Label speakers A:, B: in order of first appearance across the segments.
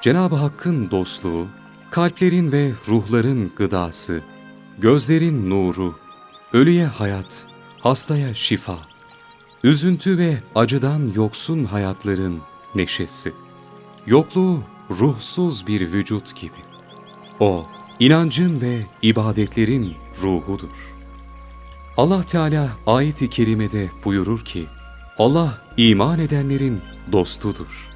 A: Cenab-ı Hakk'ın dostluğu, kalplerin ve ruhların gıdası, gözlerin nuru, ölüye hayat, hastaya şifa, üzüntü ve acıdan yoksun hayatların neşesi, yokluğu ruhsuz bir vücut gibi. O, inancın ve ibadetlerin ruhudur. Allah Teala ayet-i kerimede buyurur ki, Allah iman edenlerin dostudur.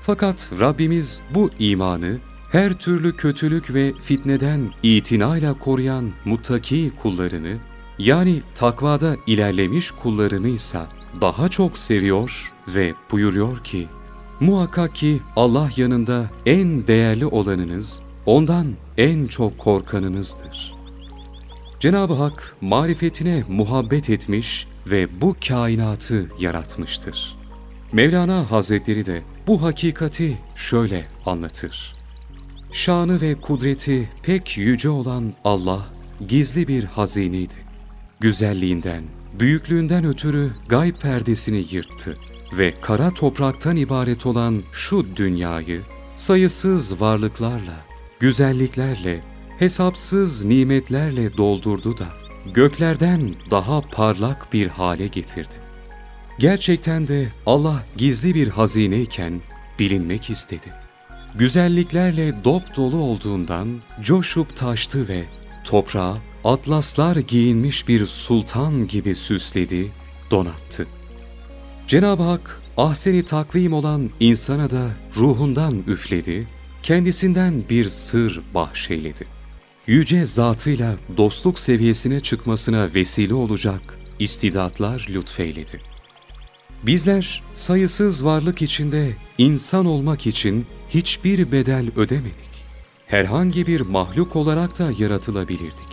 A: Fakat Rabbimiz bu imanı her türlü kötülük ve fitneden itinayla koruyan muttaki kullarını, yani takvada ilerlemiş kullarını ise daha çok seviyor ve buyuruyor ki, Muhakkak ki Allah yanında en değerli olanınız, ondan en çok korkanınızdır. Cenab-ı Hak marifetine muhabbet etmiş ve bu kainatı yaratmıştır. Mevlana Hazretleri de bu hakikati şöyle anlatır. Şanı ve kudreti pek yüce olan Allah gizli bir hazineydi. Güzelliğinden, büyüklüğünden ötürü gayb perdesini yırttı ve kara topraktan ibaret olan şu dünyayı sayısız varlıklarla, güzelliklerle, hesapsız nimetlerle doldurdu da göklerden daha parlak bir hale getirdi. Gerçekten de Allah gizli bir hazineyken bilinmek istedi. Güzelliklerle dop dolu olduğundan coşup taştı ve toprağa atlaslar giyinmiş bir sultan gibi süsledi, donattı. Cenab-ı Hak ahseni takvim olan insana da ruhundan üfledi, kendisinden bir sır bahşeyledi. Yüce zatıyla dostluk seviyesine çıkmasına vesile olacak istidatlar lütfeyledi. Bizler sayısız varlık içinde insan olmak için hiçbir bedel ödemedik. Herhangi bir mahluk olarak da yaratılabilirdik.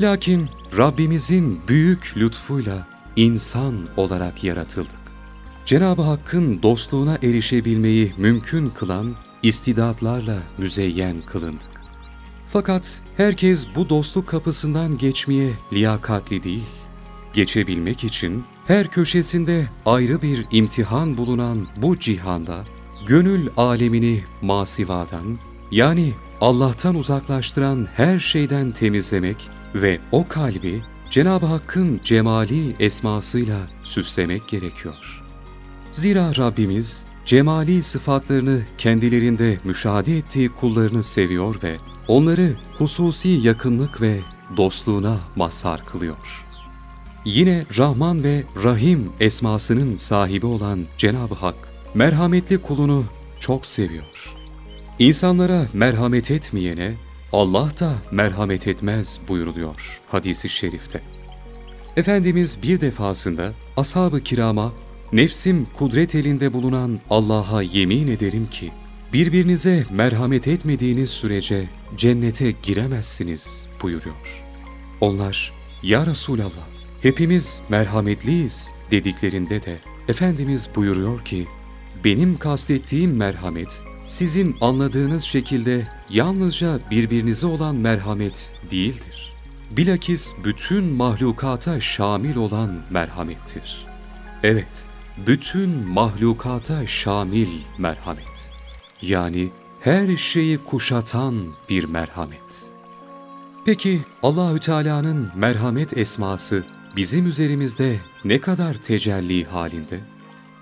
A: Lakin Rabbimizin büyük lütfuyla insan olarak yaratıldık. Cenab-ı Hakk'ın dostluğuna erişebilmeyi mümkün kılan istidatlarla müzeyyen kılındık. Fakat herkes bu dostluk kapısından geçmeye liyakatli değil. Geçebilmek için her köşesinde ayrı bir imtihan bulunan bu cihanda gönül alemini masivadan yani Allah'tan uzaklaştıran her şeyden temizlemek ve o kalbi Cenab-ı Hakk'ın cemali esmasıyla süslemek gerekiyor. Zira Rabbimiz cemali sıfatlarını kendilerinde müşahede ettiği kullarını seviyor ve onları hususi yakınlık ve dostluğuna mazhar kılıyor. Yine Rahman ve Rahim esmasının sahibi olan Cenab-ı Hak, merhametli kulunu çok seviyor. İnsanlara merhamet etmeyene Allah da merhamet etmez buyuruluyor hadisi şerifte. Efendimiz bir defasında ashab-ı kirama nefsim kudret elinde bulunan Allah'a yemin ederim ki birbirinize merhamet etmediğiniz sürece cennete giremezsiniz buyuruyor. Onlar ya Resulallah hepimiz merhametliyiz dediklerinde de Efendimiz buyuruyor ki benim kastettiğim merhamet sizin anladığınız şekilde yalnızca birbirinize olan merhamet değildir. Bilakis bütün mahlukata şamil olan merhamettir. Evet, bütün mahlukata şamil merhamet. Yani her şeyi kuşatan bir merhamet. Peki Allahü Teala'nın merhamet esması bizim üzerimizde ne kadar tecelli halinde?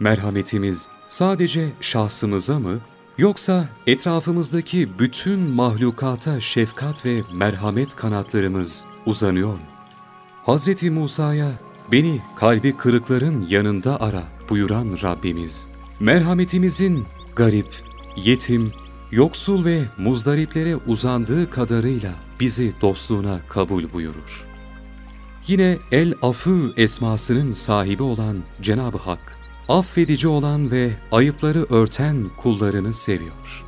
A: Merhametimiz sadece şahsımıza mı yoksa etrafımızdaki bütün mahlukata şefkat ve merhamet kanatlarımız uzanıyor mu? Hz. Musa'ya beni kalbi kırıkların yanında ara buyuran Rabbimiz, merhametimizin garip, yetim, yoksul ve muzdariplere uzandığı kadarıyla bizi dostluğuna kabul buyurur. Yine El-Afü esmasının sahibi olan Cenab-ı Hak, affedici olan ve ayıpları örten kullarını seviyor.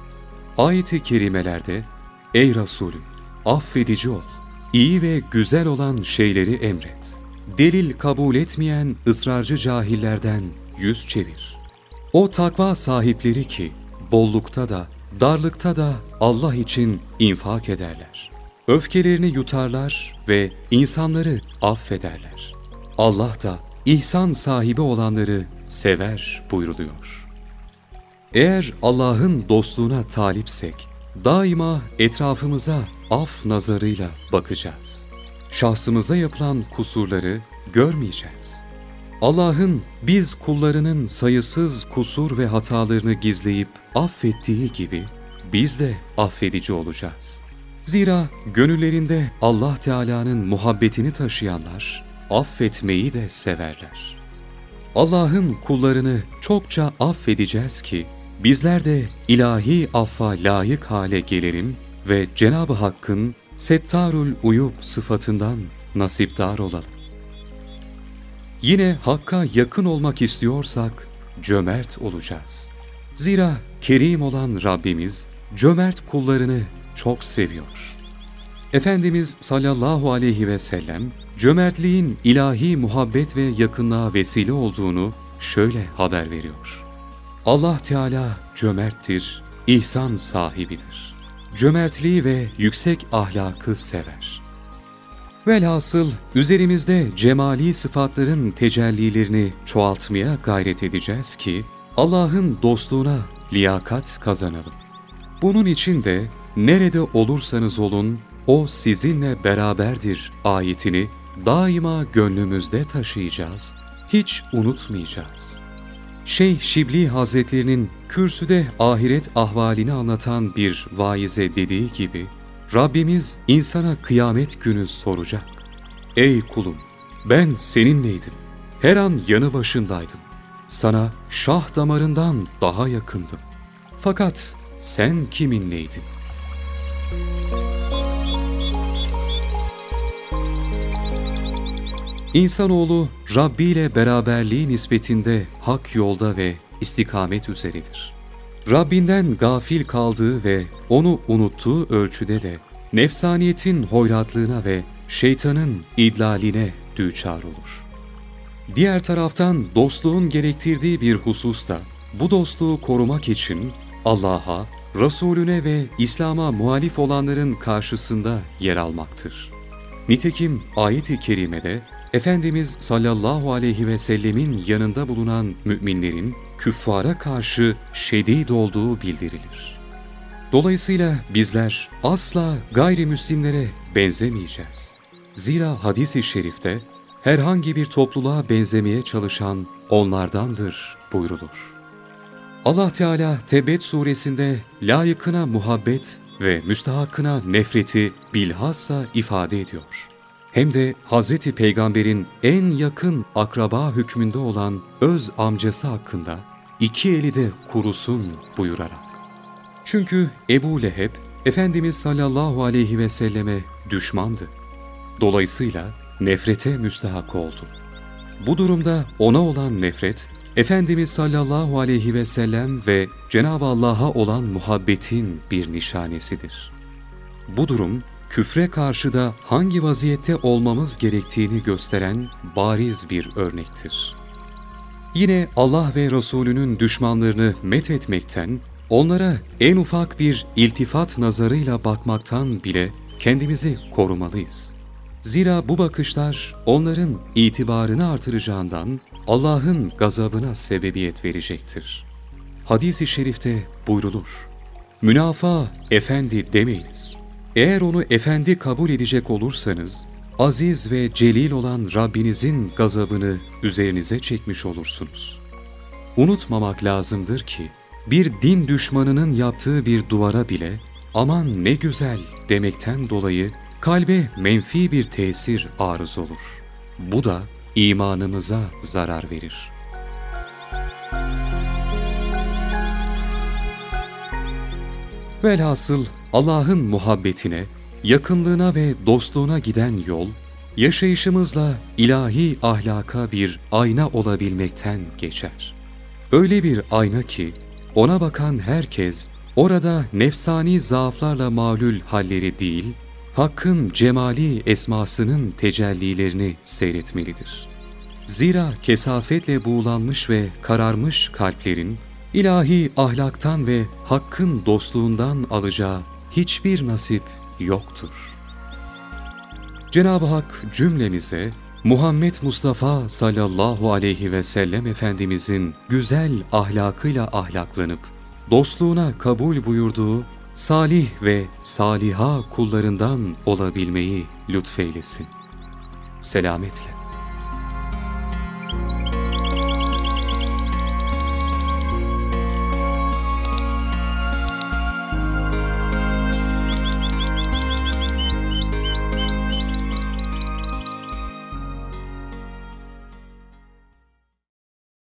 A: Ayet-i kerimelerde, Ey Resulüm, affedici ol, iyi ve güzel olan şeyleri emret. Delil kabul etmeyen ısrarcı cahillerden yüz çevir. O takva sahipleri ki, bollukta da, darlıkta da Allah için infak ederler. Öfkelerini yutarlar ve insanları affederler. Allah da ihsan sahibi olanları sever buyruluyor. Eğer Allah'ın dostluğuna talipsek, daima etrafımıza af nazarıyla bakacağız. Şahsımıza yapılan kusurları görmeyeceğiz. Allah'ın biz kullarının sayısız kusur ve hatalarını gizleyip affettiği gibi biz de affedici olacağız. Zira gönüllerinde Allah Teala'nın muhabbetini taşıyanlar affetmeyi de severler. Allah'ın kullarını çokça affedeceğiz ki bizler de ilahi affa layık hale gelelim ve Cenab-ı Hakk'ın Settarul Uyub sıfatından nasipdar olalım. Yine Hakk'a yakın olmak istiyorsak cömert olacağız. Zira kerim olan Rabbimiz cömert kullarını çok seviyor. Efendimiz sallallahu aleyhi ve sellem cömertliğin ilahi muhabbet ve yakınlığa vesile olduğunu şöyle haber veriyor. Allah Teala cömerttir, ihsan sahibidir. Cömertliği ve yüksek ahlakı sever. Velhasıl üzerimizde cemali sıfatların tecellilerini çoğaltmaya gayret edeceğiz ki Allah'ın dostluğuna liyakat kazanalım. Bunun için de nerede olursanız olun o sizinle beraberdir ayetini daima gönlümüzde taşıyacağız, hiç unutmayacağız. Şeyh Şibli Hazretlerinin kürsüde ahiret ahvalini anlatan bir vaize dediği gibi, Rabbimiz insana kıyamet günü soracak. Ey kulum, ben seninleydim. Her an yanı başındaydım. Sana şah damarından daha yakındım. Fakat sen kiminleydin? İnsanoğlu Rabbi ile beraberliği nispetinde hak yolda ve istikamet üzeredir. Rabbinden gafil kaldığı ve onu unuttuğu ölçüde de nefsaniyetin hoyratlığına ve şeytanın idlaline düçar olur. Diğer taraftan dostluğun gerektirdiği bir husus da bu dostluğu korumak için Allah'a, Resulüne ve İslam'a muhalif olanların karşısında yer almaktır. Nitekim ayet-i kerimede Efendimiz sallallahu aleyhi ve sellemin yanında bulunan müminlerin küffara karşı şedid olduğu bildirilir. Dolayısıyla bizler asla gayrimüslimlere benzemeyeceğiz. Zira hadis-i şerifte herhangi bir topluluğa benzemeye çalışan onlardandır buyrulur. Allah Teala Tebet suresinde layıkına muhabbet ve müstahakkına nefreti bilhassa ifade ediyor. Hem de Hz. Peygamber'in en yakın akraba hükmünde olan öz amcası hakkında iki eli de kurusun buyurarak. Çünkü Ebu Leheb, Efendimiz sallallahu aleyhi ve selleme düşmandı. Dolayısıyla nefrete müstahak oldu. Bu durumda ona olan nefret, Efendimiz sallallahu aleyhi ve sellem ve Cenab-ı Allah'a olan muhabbetin bir nişanesidir. Bu durum, küfre karşı da hangi vaziyette olmamız gerektiğini gösteren bariz bir örnektir. Yine Allah ve Resulünün düşmanlarını met etmekten, onlara en ufak bir iltifat nazarıyla bakmaktan bile kendimizi korumalıyız. Zira bu bakışlar onların itibarını artıracağından Allah'ın gazabına sebebiyet verecektir. Hadis-i şerifte buyrulur. Münafa efendi demeyiniz. Eğer onu efendi kabul edecek olursanız, aziz ve celil olan Rabbinizin gazabını üzerinize çekmiş olursunuz. Unutmamak lazımdır ki, bir din düşmanının yaptığı bir duvara bile aman ne güzel demekten dolayı kalbe menfi bir tesir arız olur. Bu da imanımıza zarar verir. Velhasıl Allah'ın muhabbetine, yakınlığına ve dostluğuna giden yol, yaşayışımızla ilahi ahlaka bir ayna olabilmekten geçer. Öyle bir ayna ki, ona bakan herkes, orada nefsani zaaflarla mağlul halleri değil, Hakk'ın cemali esmasının tecellilerini seyretmelidir. Zira kesafetle buğulanmış ve kararmış kalplerin, ilahi ahlaktan ve Hakk'ın dostluğundan alacağı hiçbir nasip yoktur. Cenab-ı Hak cümlemize Muhammed Mustafa sallallahu aleyhi ve sellem Efendimizin güzel ahlakıyla ahlaklanıp, dostluğuna kabul buyurduğu salih ve saliha kullarından olabilmeyi lütfeylesin. Selametle.